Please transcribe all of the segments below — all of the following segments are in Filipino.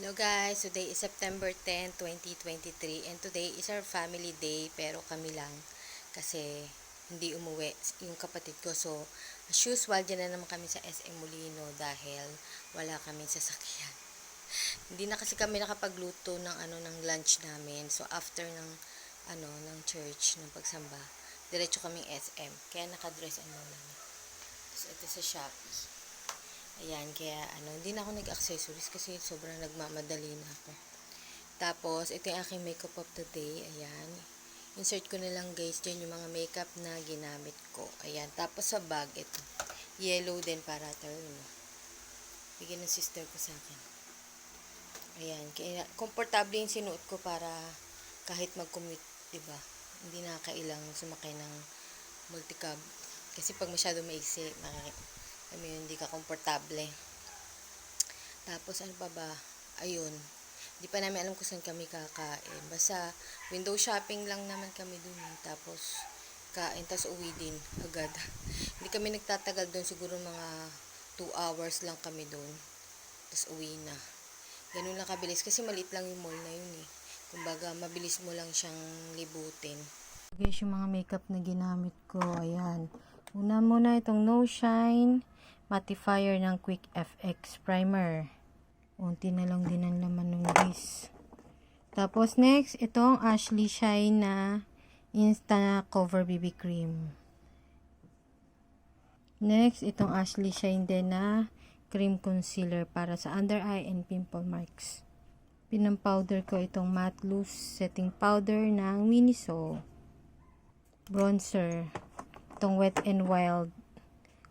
Hello guys, today is September 10, 2023 and today is our family day pero kami lang kasi hindi umuwi yung kapatid ko. So, as usual, dyan na naman kami sa SM Molino dahil wala kami sasakyan. hindi na kasi kami nakapagluto ng ano ng lunch namin. So, after ng ano ng church, ng pagsamba, diretso kaming SM. Kaya nakadress ano lang. So, ito sa Shopee. Ayan, kaya ano, hindi na ako nag-accessories kasi sobrang nagmamadali na ako. Tapos, ito yung aking makeup of the day. Ayan. Insert ko na lang guys dyan yung mga makeup na ginamit ko. Ayan. Tapos sa bag, ito. Yellow din para turn. Bigyan ng sister ko sa akin. Ayan. Kaya, komportable yung sinuot ko para kahit mag-commute, diba? Hindi na kailang sumakay ng multicab. Kasi pag masyado maiksi, makikita I mean, hindi ka komportable. Tapos, ano pa ba? Ayun. Hindi pa namin alam kung saan kami kakain. Basta, window shopping lang naman kami dun. eh. Tapos, kain, tapos uwi din agad. hindi kami nagtatagal doon. Siguro mga 2 hours lang kami doon. Tapos uwi na. Ganun lang kabilis. Kasi maliit lang yung mall na yun eh. Kumbaga, mabilis mo lang siyang libutin. Guys, yung mga makeup na ginamit ko, ayan. Una muna itong No Shine Mattifier ng Quick FX Primer. Unti na lang din ang laman ng guys. Tapos next, itong Ashley Shine na Insta Cover BB Cream. Next, itong Ashley Shine din na cream concealer para sa under eye and pimple marks. Pinampowder ko itong matte loose setting powder ng Miniso. Bronzer. Itong Wet n Wild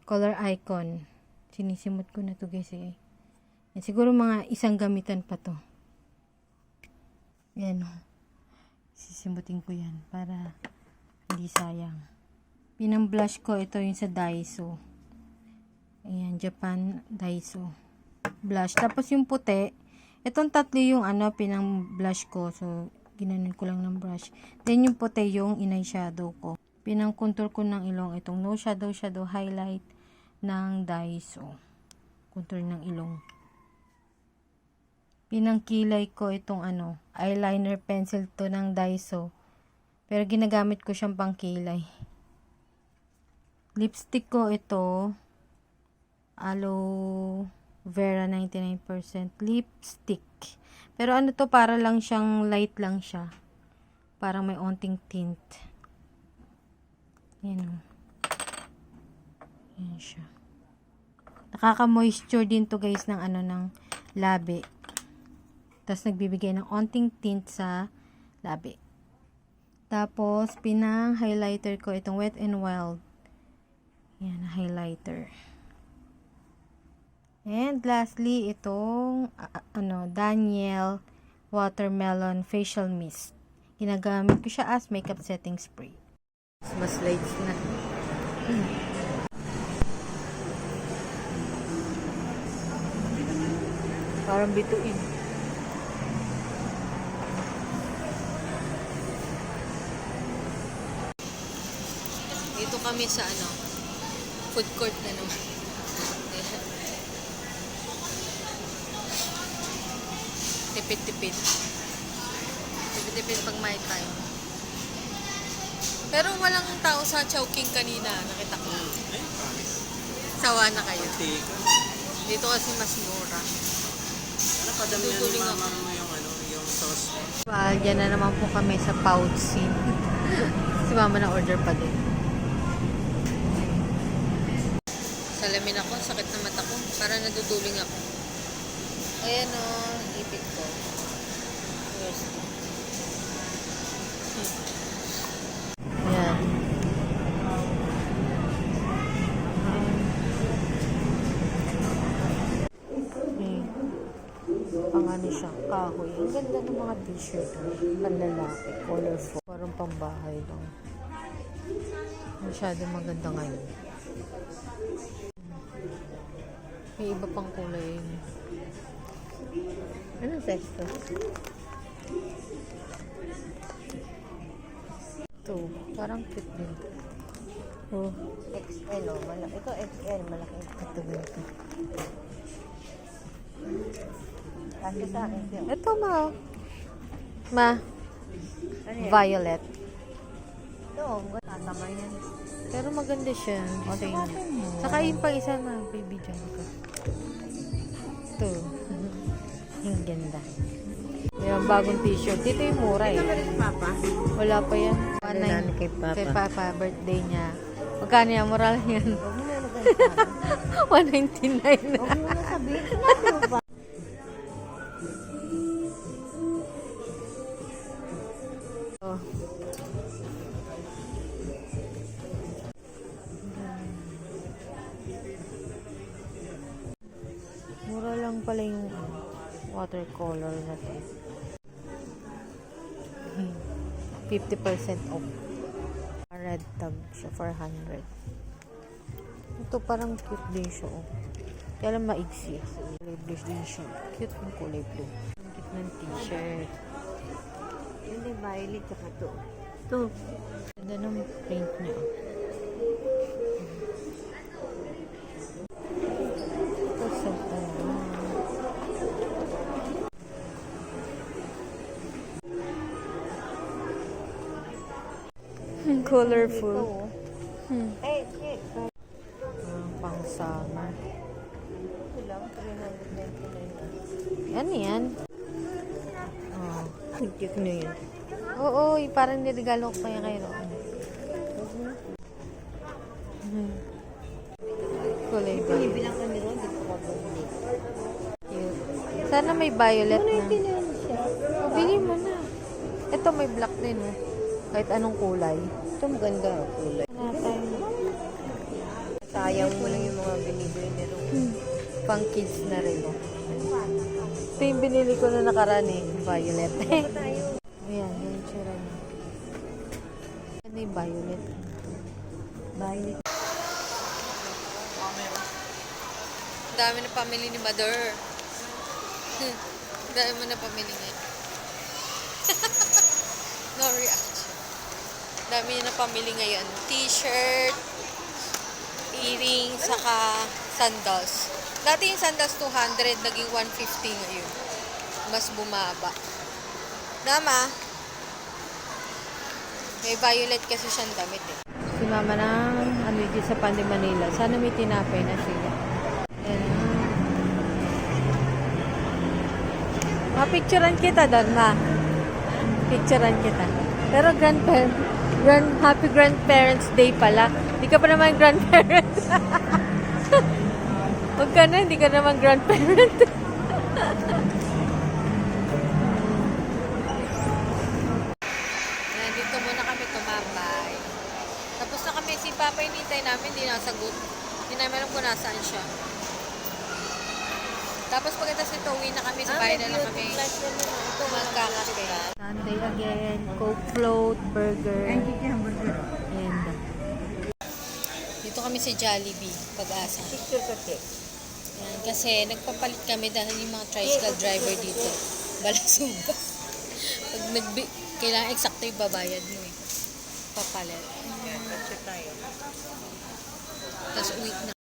color icon. Sinisimot ko na to guys eh. Yan, siguro mga isang gamitan pa to. Yan o. Sisimutin ko yan para hindi sayang. Pinang blush ko ito yung sa Daiso. Ayan, Japan Daiso. Blush. Tapos yung puti, itong tatlo yung ano, pinang blush ko. So, ginanon ko lang ng brush. Then yung puti yung inay shadow ko. Pinang contour ko ng ilong itong no shadow shadow highlight ng Daiso. Contour ng ilong. Pinangkilay ko itong ano, eyeliner pencil to ng Daiso. Pero ginagamit ko siyang pangkilay. Lipstick ko ito, aloe vera 99% lipstick. Pero ano to, para lang siyang light lang siya. Parang may onting tint. Yan o. Yan siya. Nakaka-moisture din to guys ng ano ng labi. Tapos nagbibigay ng onting tint sa labi. Tapos pinang highlighter ko itong Wet n Wild. Yan, highlighter. And lastly, itong uh, ano, Daniel Watermelon Facial Mist. Ginagamit ko siya as makeup setting spray. Mas lights na. Parang bituin. Dito kami sa ano, food court na naman. Tipid-tipid. Tipid-tipid pag may time. Pero walang tao sa Chowking kanina, nakita ko. Promise. Sawa na kayo. Dito kasi mas mura. Na ni mama mo yung ano, yung sauce. Well, yan na naman po kami sa Pouchy. si mama na order pa din. Salamin ako, sakit na mata ko. Para naduduling ako. Ayan o, ipit ano siya, kahoy. Ang ganda ng mga t-shirt. Panlalaki, colorful. Parang pambahay lang. Masyado maganda ngayon. May iba pang kulay. Anong size to? Ito, parang cute din. Oh, XL, oh. Malaki. Ito XL, malaki. ito ganito. Kasi sa akin siya. Ito, ma. Ma, yan? violet. Ito, tatama yan. Pero maganda siya. O, sukatin mo. Saka yung pang isa na, baby dyan ko. Ito. Ang ganda. Yung bagong t-shirt. Dito yung mura eh. Papa? Wala pa yan. Ano namin kay Papa? Kay Papa, birthday niya. Magkano yan? Mura lang yan. Huwag mo na naganda. 199 na. Huwag mo na sabihin. Sinabi mo ba? Mura lang pala yung watercolor na to. Hmm. 50% off. Red tag siya, 400. Ito parang cute din siya, oh. Kaya lang maigsi. Kulay blue din siya. Cute ng kulay blue. Ang cute ng t-shirt. Hindi, violet ka to. Ito. Ganda ng print niya. Ito, na naman. Hmm, Colorful. Ito. Hmm. Eh. Ah, pang summer. Ito lang, 399 Ano yan? Oh. Cute na yun. Oo, yung parang niregalo ko pa yan kay Ron. Hmm. Kulay ba? Binibilang ka ni Ron, di ko. Cute. Sana may violet na. Tinaan siya. Oh, bili mo na. Ito may black din eh. Kahit anong kulay. Ito maganda kulay. Natin. Sayang mo lang yung mga binibili ni Ron. Hmm. Pang kids na rin oh. Ito yung binili ko na nakaraan eh. Violet. Ayan, yung tsura niya. Ano yung violet? Violet. dami na pamili ni Mother. dami mo na pamili niya. no reaction. Dami na pamili ngayon. T-shirt, earrings, saka sandals. Dati yung sandals 200, naging 150 ngayon. Mas bumaba. Dama. May violet kasi siyang damit eh. Si mama na ano dito sa Pandi Manila. Sana may tinapay na sila. Ayan. Mapicturean kita doon, ma. Picturean kita. Pero grandparent, grand, happy grandparents day pala. Hindi ka pa naman grandparent. Huwag ka na, hindi ka naman grandparent. Ayan, dito muna kami tumambay. Tapos na kami, si Papa hinintay namin, hindi nasagot. Hindi namin alam kung nasaan siya. Tapos pagkatapos nito, uwi na kami, sa bahay na lang kami. Magkakape. Sunday again, Coke float, burger, and dito kami sa Jollibee, pag-asa. Picture kasi. Yan, kasi nagpapalit kami dahil yung mga tricycle driver dito, balasuba. Pag nagbi, kailangan eksakto yung babayad mo eh. Papalit. Tapos uwi na